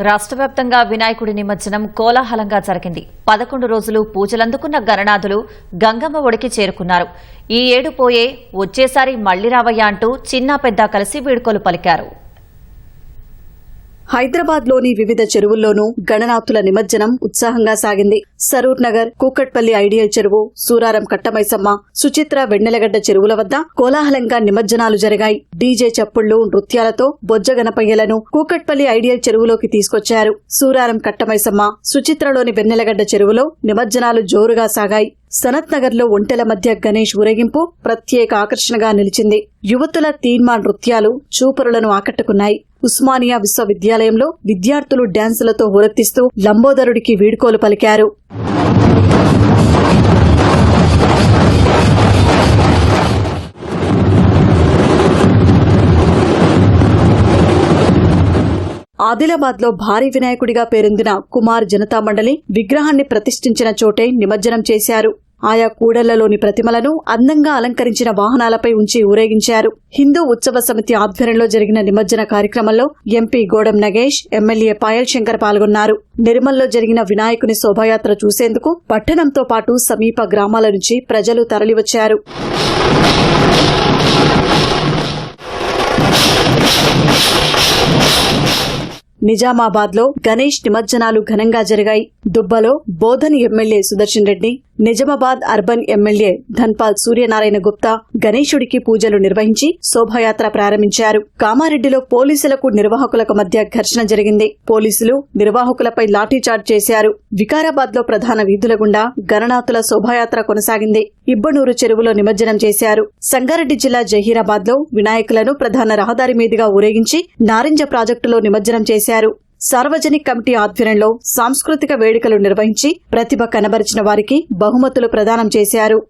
రాష్ట్ర వ్యాప్తంగా వినాయకుడి నిమజ్జనం కోలాహలంగా జరిగింది. పదకొండు రోజులు పూజలందుకున్న గణనాథులు గంగమ్మ ఒడికి చేరుకున్నారు. ఈ ఏడు పోయే వచ్చేసారి మళ్ళీ రావయ్యా అంటూ చిన్నా పెద్ద కలిసి వీడ్కోలు పలికారు. హైదరాబాద్లోని వివిధ చెరువుల్లోనూ గణనాథుల నిమజ్జనం ఉత్సాహంగా సాగింది. సరూర్ నగర్ కూకట్పల్లి ఐడియల్ చెరువు సూరారం కట్టమైసమ్మ సుచిత్ర వెన్నెలగడ్డ చెరువుల వద్ద కోలాహలంగా నిమజ్జనాలు జరిగాయి. డీజే చప్పుళ్ళు నృత్యాలతో బొజ్జగనపయ్యలను కూకట్పల్లి ఐడియల్ చెరువులోకి తీసుకొచ్చారు. సూరారం కట్టమైసమ్మ సుచిత్రలోని వెన్నెలగడ్డ చెరువులో నిమజ్జనాలు జోరుగా సాగాయి. సనత్ ఒంటెల మధ్య గణేష్ ఊరేగింపు ప్రత్యేక ఆకర్షణగా నిలిచింది. యువతుల తీన్మా నృత్యాలు చూపరులను ఆకట్టుకున్నాయి. ఉస్మానియా విశ్వవిద్యాలయంలో విద్యార్థులు డ్యాన్సులతో హురెత్తిస్తూ లంబోదరుడికి వీడ్కోలు పలికారు. ఆదిలాబాద్లో భారీ వినాయకుడిగా పేరొందిన కుమార్ జనతా మండలి విగ్రహాన్ని ప్రతిష్ఠించిన చోటే నిమజ్జనం చేశారు. ఆయా కూడళ్ళలోని ప్రతిమలను అందంగా అలంకరించిన వాహనాలపై ఉంచి ఊరేగించారు. హిందూ ఉత్సవ సమితి ఆధ్వర్యంలో జరిగిన నిమజ్జన కార్యక్రమంలో ఎంపీ గోడెం నగేష్ ఎమ్మెల్యే పాయల్ శంకర్ పాల్గొన్నారు. నిర్మల్లో జరిగిన వినాయకుని శోభాయాత్ర చూసేందుకు పట్టణంతో పాటు సమీప గ్రామాల నుంచి ప్రజలు తరలివచ్చారు. నిజామాబాద్లో గణేష్ నిమజ్జనాలు ఘనంగా జరిగాయి. దుబ్బలో Bodhan MLA Sudarshan Reddy Nizamabad urban MLA Dhanpal Suryanarayana Gupta గణేశుడికి పూజలు నిర్వహించి శోభాయాత్ర ప్రారంభించారు. కామారెడ్డిలో పోలీసులకు నిర్వాహకులకు మధ్య ఘర్షణ జరిగింది. పోలీసులు నిర్వాహకులపై లాఠీచార్జ్ చేశారు. వికారాబాద్లో ప్రధాన వీధుల గుండా గణనాథుల శోభాయాత్ర కొనసాగింది. ఇబ్బనూరు చెరువులో నిమజ్జనం చేశారు. సంగారెడ్డి జిల్లా జహీరాబాద్లో వినాయకులను ప్రధాన రహదారి మీదుగా ఊరేగించి నారింజ ప్రాజెక్టులో నిమజ్జనం చేశారు. సార్వజనిక్ కమిటీ ఆధ్వర్యంలో సాంస్కృతిక వేడుకలు నిర్వహించి ప్రతిభ కనబరిచిన వారికి బహుమతులు ప్రదానం చేశారు.